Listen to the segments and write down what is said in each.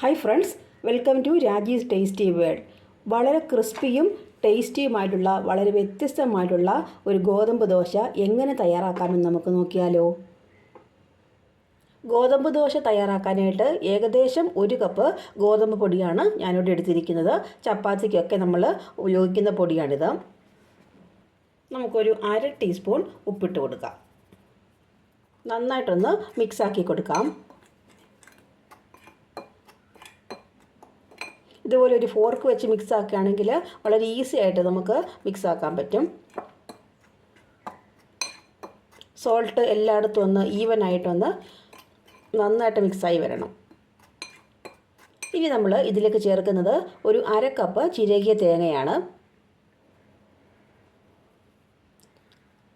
Hi friends welcome to Raji's tasty world വളരെ ക്രിസ്പിയും ടേസ്റ്റിയുമായിട്ടുള്ള വളരെ വ്യത്യസ്തമായിട്ടുള്ള ഒരു ഗോതമ്പ് ദോശ എങ്ങനെ തയ്യാറാക്കാമെന്ന് നമുക്ക് നോക്കിയാലോ? ഗോതമ്പ് ദോശ തയ്യാറാക്കാനായിട്ട് ഏകദേശം ഒരു കപ്പ് ഗോതമ്പ് പൊടിയാണ് ഞാനിവിടെ എടുത്തിരിക്കുന്നത്. ചപ്പാത്തിക്കൊക്കെ നമ്മൾ ഉപയോഗിക്കുന്ന പൊടിയാണിത്. നമുക്കൊരു അര ടീസ്പൂൺ ഉപ്പിട്ട് കൊടുക്കാം. നന്നായിട്ടൊന്ന് മിക്സാക്കി കൊടുക്കാം. ഇതുപോലെ ഒരു ഫോർക്ക് വെച്ച് മിക്സ് ആക്കുകയാണെങ്കിൽ വളരെ ഈസി ആയിട്ട് നമുക്ക് മിക്സ് ആക്കാൻ പറ്റും. സോൾട്ട് എല്ലായിടത്തും ഒന്ന് ഈവൻ ആയിട്ടൊന്ന് നന്നായിട്ട് മിക്സായി വരണം. ഇനി നമ്മൾ ഇതിലേക്ക് ചേർക്കുന്നത് ഒരു അര കപ്പ് ചിരകിയ തേങ്ങയാണ്.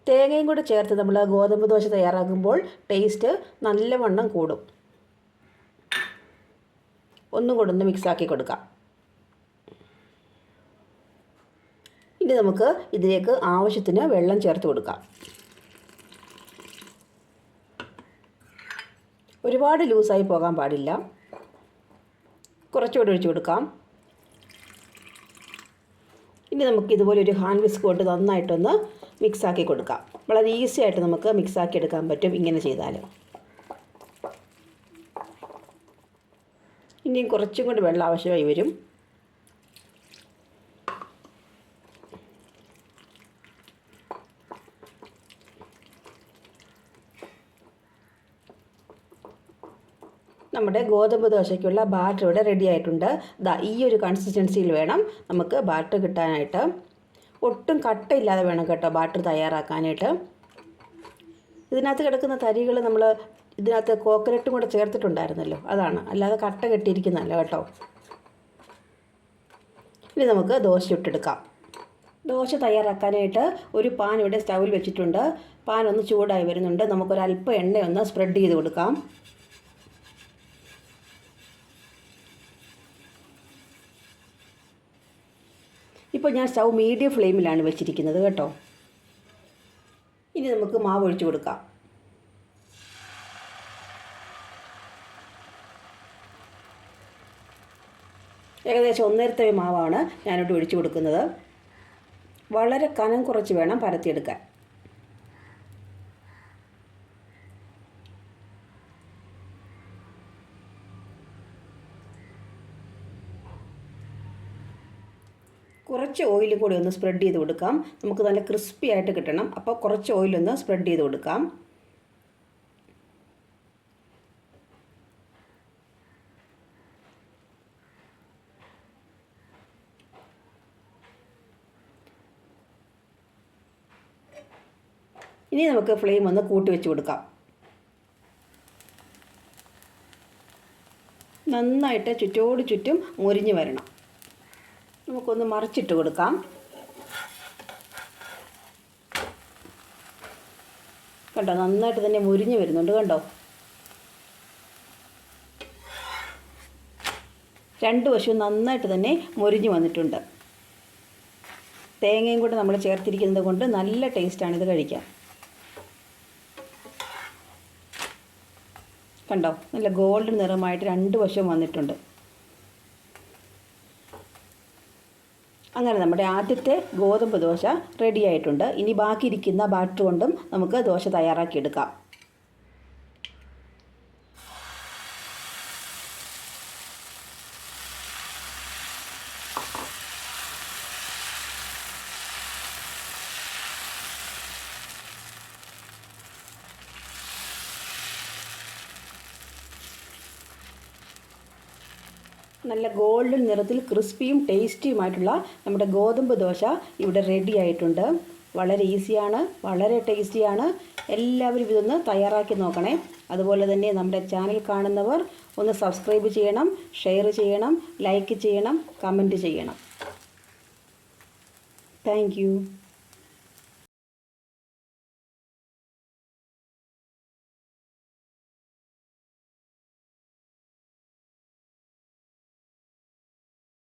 തേങ്ങയും കൂടെ ചേർത്ത് നമ്മൾ ഗോതമ്പ് ദോശ തയ്യാറാക്കുമ്പോൾ ടേസ്റ്റ് നല്ലവണ്ണം കൂടും. ഒന്നും കൂടെ ഒന്ന് മിക്സാക്കി കൊടുക്കാം. ഇനി നമുക്ക് ഇതിലേക്ക് ആവശ്യത്തിന് വെള്ളം ചേർത്ത് കൊടുക്കാം. ഒരുപാട് ലൂസായി പോകാൻ പാടില്ല. കുറച്ചുകൂടി ഒഴിച്ചു കൊടുക്കാം. ഇനി നമുക്ക് ഇതുപോലെ ഒരു ഹാൻഡ് വിസ്ക് കൊണ്ട് നന്നായിട്ടൊന്ന് മിക്സാക്കി കൊടുക്കാം. വളരെ ഈസി ആയിട്ട് നമുക്ക് മിക്സാക്കി എടുക്കാൻ പറ്റും ഇങ്ങനെ ചെയ്താൽ ഇനിയും കുറച്ചും കൂടി വെള്ളം ആവശ്യമായി വരും. നമ്മുടെ ഗോതമ്പ് ദോശയ്ക്കുള്ള ബാറ്റർ ഇവിടെ റെഡി ആയിട്ടുണ്ട്. ദാ ഈ ഒരു കൺസിസ്റ്റൻസിയിൽ വേണം നമുക്ക് ബാറ്റർ കിട്ടാനായിട്ട്. ഒട്ടും കട്ടയില്ലാതെ വേണം കേട്ടോ ബാറ്റർ തയ്യാറാക്കാനായിട്ട്. ഇതിനകത്ത് കിടക്കുന്ന തരികൾ നമ്മൾ ഇതിനകത്ത് കോക്കനട്ടും കൂടെ ചേർത്തിട്ടുണ്ടായിരുന്നല്ലോ. അതാണ്. അല്ലാതെ കട്ട കെട്ടിയിരിക്കുന്നതല്ല കേട്ടോ. ഇനി നമുക്ക് ദോശ ഇട്ടെടുക്കാം ദോശ തയ്യാറാക്കാനായിട്ട് ഒരു പാൻ ഇവിടെ സ്റ്റൗവിൽ വെച്ചിട്ടുണ്ട്. പാൻ ഒന്ന് ചൂടായി വരുന്നുണ്ട്. നമുക്കൊരല്പം എണ്ണ ഒന്ന് സ്പ്രെഡ് ചെയ്ത് കൊടുക്കാം. ഇപ്പോൾ ഞാൻ സ്റ്റൗ മീഡിയം ഫ്ലെയിമിലാണ് വെച്ചിരിക്കുന്നത് കേട്ടോ. ഇനി നമുക്ക് മാവ് ഒഴിച്ചു കൊടുക്കാം. ഏകദേശം ഒന്നേരത്തെ മാവാണ് ഞാനിവിടെ ഒഴിച്ചു കൊടുക്കുന്നത്. വളരെ കനം കുറച്ച് വേണം പരത്തിയെടുക്കാൻ. കുറച്ച് ഓയിൽ കൂടി ഒന്ന് സ്പ്രെഡ് ചെയ്ത് കൊടുക്കാം. നമുക്ക് നല്ല ക്രിസ്പി ആയിട്ട് കിട്ടണം. അപ്പോൾ കുറച്ച് ഓയിലൊന്ന് സ്പ്രെഡ് ചെയ്ത് കൊടുക്കാം. ഇനി നമുക്ക് ഫ്ലെയിം ഒന്ന് കൂട്ടി വെച്ച് കൊടുക്കാം. നന്നായിട്ട് ചുറ്റോട് ചുറ്റും മുരിഞ്ഞ് വരണം. നമുക്കൊന്ന് മറിച്ചിട്ട് കൊടുക്കാം. കണ്ടോ നന്നായിട്ട് തന്നെ മുരിഞ്ഞ് വരുന്നുണ്ട് കണ്ടോ? രണ്ട് വശവും നന്നായിട്ട് തന്നെ മുരിഞ്ഞ് വന്നിട്ടുണ്ട്. തേങ്ങയും കൂടെ നമ്മൾ ചേർത്തിരിക്കുന്നത് കൊണ്ട് നല്ല ടേസ്റ്റാണ് ഇത് കഴിക്കാൻ. കണ്ടോ നല്ല ഗോൾഡൻ നിറമായിട്ട് രണ്ട് വശവും വന്നിട്ടുണ്ട്. അങ്ങനെ നമ്മുടെ ആദ്യത്തെ ഗോതമ്പ് ദോശ റെഡിയായിട്ടുണ്ട് ഇനി ബാക്കിയിരിക്കുന്ന ബാറ്റർ കൊണ്ടും നമുക്ക് ദോശ തയ്യാറാക്കിയെടുക്കാം. നല്ല ഗോൾഡൻ നിറത്തിൽ ക്രിസ്പിയും ടേസ്റ്റിയുമായിട്ടുള്ള നമ്മുടെ ഗോതമ്പ് ദോശ ഇവിടെ റെഡി ആയിട്ടുണ്ട്. വളരെ ഈസിയാണ് വളരെ ടേസ്റ്റിയാണ്. എല്ലാവരും ഇതൊന്ന് തയ്യാറാക്കി നോക്കണേ. അതുപോലെ തന്നെ നമ്മുടെ ചാനൽ കാണുന്നവർ ഒന്ന് സബ്സ്ക്രൈബ് ചെയ്യണം ഷെയർ ചെയ്യണം ലൈക്ക് ചെയ്യണം കമന്റ് ചെയ്യണം. താങ്ക്